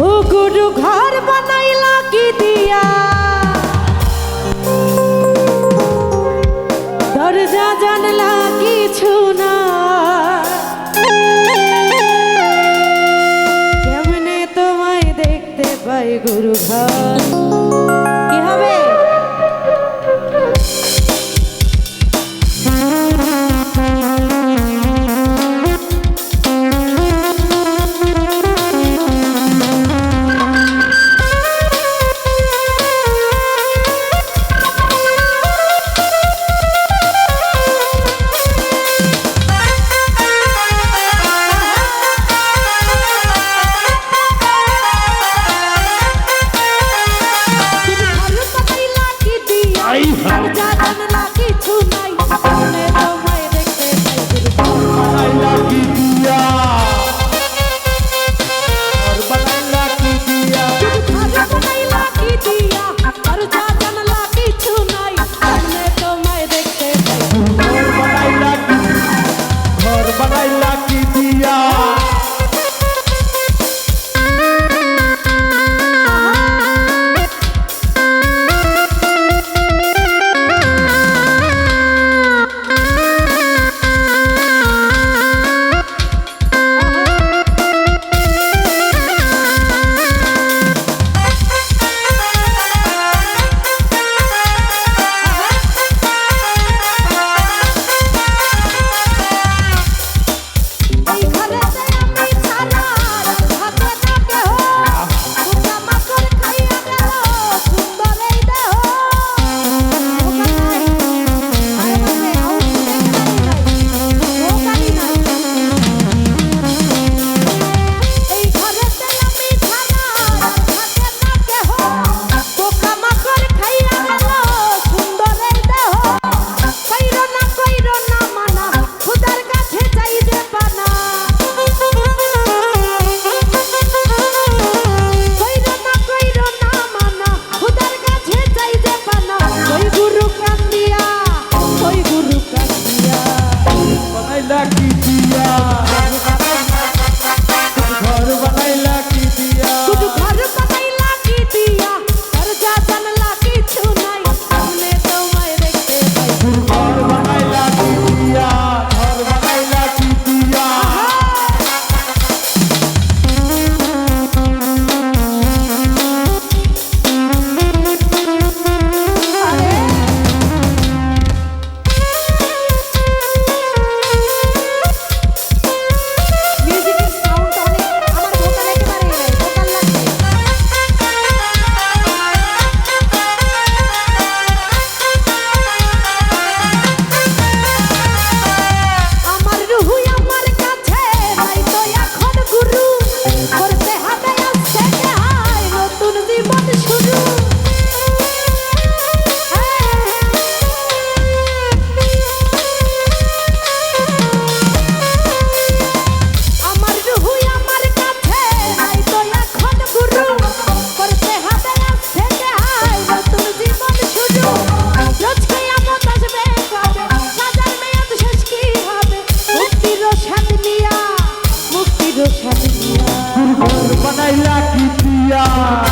ও গুরু ঘর দিয়া? দরজা জানলা কিছু না। কেমনে তোমায় দেখতে পাই গুরু দিয়া 呀。